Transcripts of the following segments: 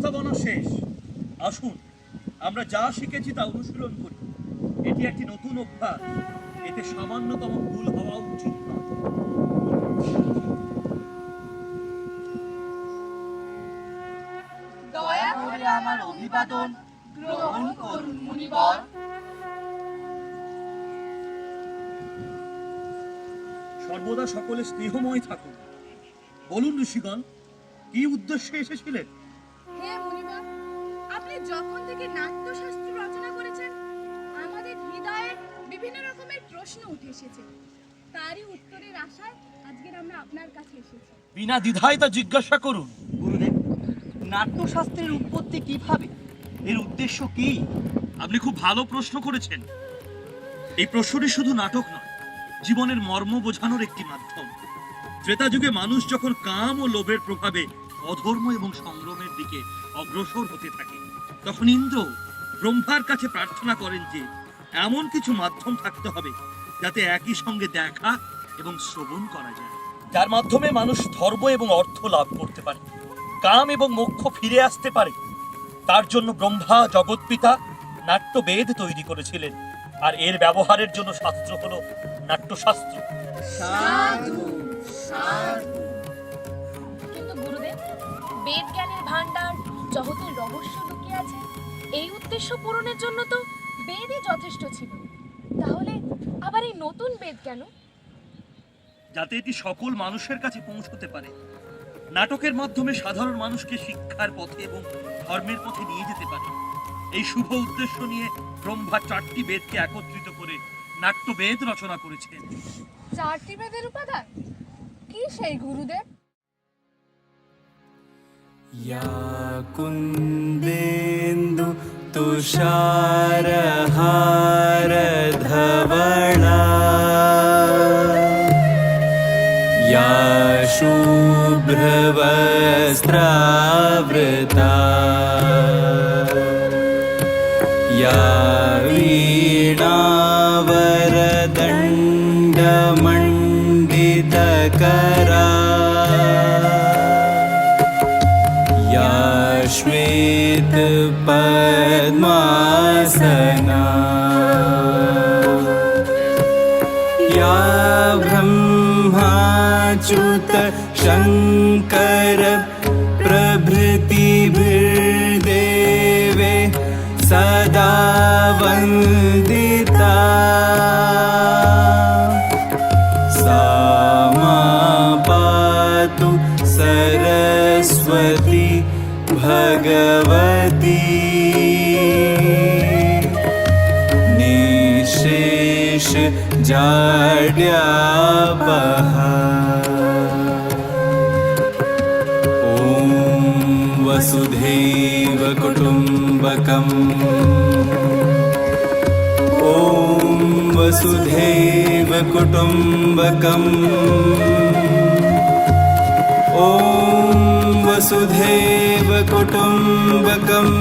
উপস্থাপনা শেষ। আসুন আমরা যা শিখেছি তা অনুশীলন করি। এটি একটি নতুন অভ্যাস। এতে সামান্যতম ভুল হওয়া উচিত নয়। দয়া করে আমার অভিবাদন গ্রহণ করুন মুনিবর। সর্বদা সকলে স্নেহময় থাকুন। বলুন ঋষিগণ কি উদ্দেশ্যে এসেছিলেন? হে মুনিবর আপনি যখন থেকে নাট্যশাস্ত্র রচনা করেছেন আমাদের হৃদয়ে বিভিন্ন রকমের প্রশ্ন উঠে এসেছে। তারই উত্তরের আশায় আজকের আমরা আপনার কাছে এসেছি। বিনা দ্বিধায় তা জিজ্ঞাসা করুন। গুরুদেব নাট্যশাস্ত্রের উৎপত্তি কীভাবে? এর উদ্দেশ্য কি? আপনি খুব ভালো প্রশ্ন করেছেন। এই প্রশ্নটি শুধু নাটক নয় জীবনের মর্ম বোঝানোর একটি মাধ্যম। ত্রেতা যুগে মানুষ যখন কাম ও লোভের প্রভাবে অধর্ম এবং সংগ্রামের দিকে অগ্রসর হতে থাকে। তখন ইন্দ্র ব্রহ্মার কাছে প্রার্থনা করেন যে, এমন কিছু মাধ্যম থাকতে হবে যাতে একই সঙ্গে দেখা এবং শ্রবণ করা যায়। যার মাধ্যমে মানুষ ধর্ম এবং অর্থ লাভ করতে পারে, কাম এবং মোক্ষ ফিরে আসতে পারে। তার জন্য ব্রহ্মা, জগৎপিতা, নাট্যবেদ তৈরি করেছিলেন। আর এর ব্যবহারের জন্য শাস্ত্র হলো নাট্যশাস্ত্র। কিন্তু গুরুদেব বেদ জ্ঞানের ভান্ডার জগতের রহস্য লুকিয়ে আছে। এই উদ্দেশ্য পূরণের জন্য তো বেদই যথেষ্ট ছিল। তাহলে আবার এই নতুন বেদ কেন? যাতে এটি সকল মানুষের কাছে পৌঁছতে পারে। নাটকের মাধ্যমে সাধারণ মানুষকে শিক্ষার পথে এবং ধর্মের পথে নিয়ে যেতে পারে। এই শুভ উদ্দেশ্য নিয়ে ব্রহ্মা চারটি বেদকে একত্রিত করে নাট্যবেদ রচনা করেছেন। চারটি বেদের উপাদান? কি সেই গুরুদেব? या कुन्देन्दु तुषारहारधवणा। या शुभ्रवस्त्रावृता या वीणावरदण्डमण्डितकरा श्वेतपद्मासना या ब्रह्माच्युत शङ्कर प्रभृतिभिर्देवे सदा वन्दिता भगवती। निशेष जाड्यापहा ॐ वसुधैव कुटुम्बकम् ॐ वसुधैव कुटुम्बकम् ॐ वसुधैव कुटुम्बकम्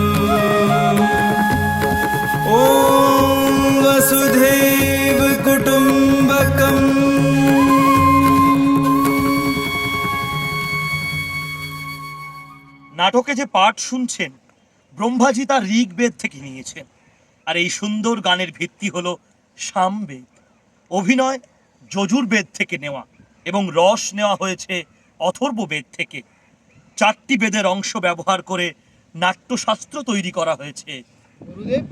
ॐ वसुधैव कुटुम्बकम् নাটকে যে পাঠ শুনছেন ব্রহ্মাজি তার ঋগ্বেদ থেকে নিয়েছেন আর এই সুন্দর গানের ভিত্তি হলো সামবেদ অভিনয় যজুর্বেদ থেকে নেওয়া এবং রস নেওয়া হয়েছে অথর্ববেদ থেকে চারটি বেদের অংশ ব্যবহার করে নাট্যশাস্ত্র তৈরি করা হয়েছে। গুরুদেব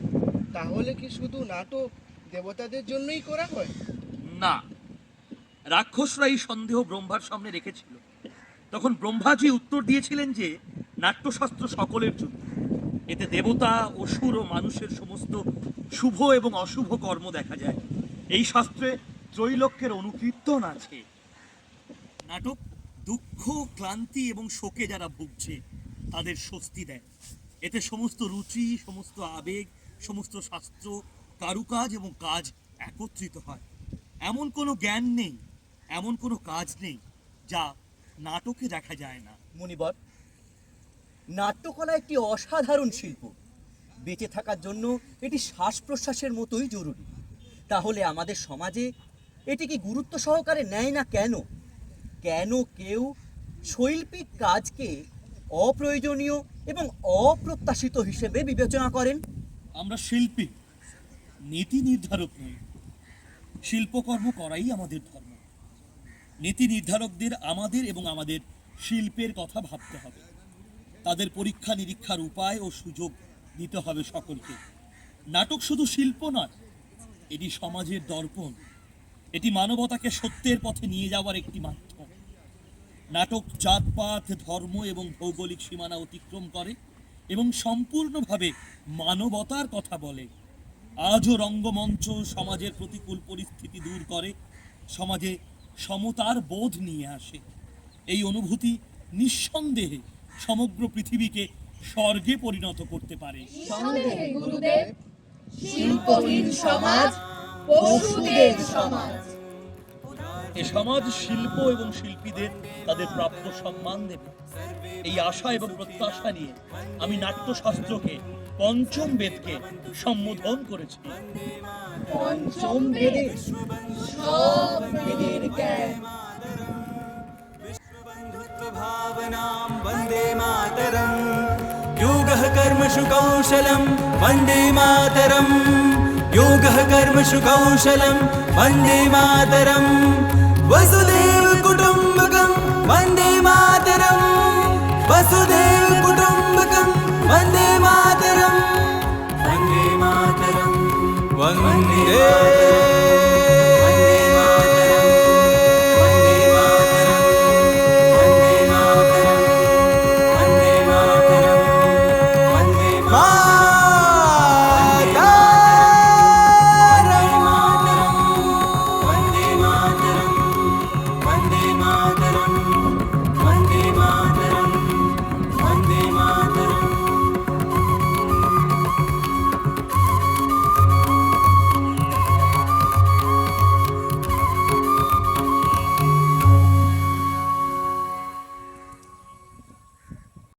তাহলে কি শুধু নাটক দেবতাদের জন্যই করা হয়? না। রাক্ষসরা এই সন্দেহ ব্রহ্মার সামনে রেখেছিল। তখন ব্রহ্মাজি উত্তর দিয়েছিলেন যে নাট্যশাস্ত্র সকলের জন্য। এতে দেবতা অসুর ও মানুষের সমস্ত শুভ এবং অশুভ কর্ম দেখা যায়। এই শাস্ত্রে ত্রৈলোক্যের অনুকীর্তন আছে। নাটক দুঃখ, ক্লান্তি এবং শোকে যারা ভুগছে, তাদের স্বস্তি দেয়। এতে সমস্ত রুচি, সমস্ত আবেগ, সমস্ত শাস্ত্র, কারুকাজ এবং কাজ একত্রিত হয়। এমন কোনো জ্ঞান নেই, এমন কোনো কাজ নেই, যা নাটকে দেখা যায় না। মুনিবর নাট্যকলা একটি অসাধারণ শিল্প। বেঁচে থাকার জন্য এটি শ্বাস প্রশ্বাসের মতোই জরুরি। তাহলে আমাদের সমাজে এটি কি গুরুত্ব সহকারে নেয় না কেন? কেন কেউ শৈল্পিক কাজকে অপ্রয়োজনীয় এবং অপ্রত্যাশিত হিসেবে বিবেচনা করেন? আমরা শিল্পী, নীতি নির্ধারক নই। শিল্পকর্ম করাই আমাদের ধর্ম। নীতি নির্ধারকদের আমাদের এবং আমাদের শিল্পের কথা ভাবতে হবে। তাদের পরীক্ষা নিরীক্ষার উপায় ও সুযোগ দিতে হবে সকলকে। নাটক শুধু শিল্প নয়, এটি সমাজের দর্পণ। এটি মানবতাকে সত্যের পথে নিয়ে যাওয়ার একটি মাধ্যম। নাটক জাতপাত, ধর্ম এবং ভৌগোলিক সীমানা অতিক্রম করে এবং সম্পূর্ণভাবে মানবতার কথা বলে। আজও রঙ্গমঞ্চ সমাজের প্রতিকূল পরিস্থিতি দূর করে, সমাজে সমতার বোধ নিয়ে আসে। এই অনুভূতি নিঃসন্দেহে সমগ্র পৃথিবীকে স্বর্গে পরিণত করতে পারে। সমাজ সমাজ। এ সমাজ শিল্প এবং শিল্পীদের তাদের প্রাপ্য সম্মান দেবে এই আশা এবং প্রত্যাশা নিয়ে আমি নাট্যশাস্ত্রকে পঞ্চম বেদকে সম্বোধন করেছি পঞ্চম বেদে সব বেদের জ্ঞান भावनां वन्दे मातरम् योगः कर्मसु कौशलं वन्दे मातरम् योगः कर्मसु कौशलं वन्दे मातरम् वसुदेव कुटुम्बकं वन्दे मातरम् वसुदेव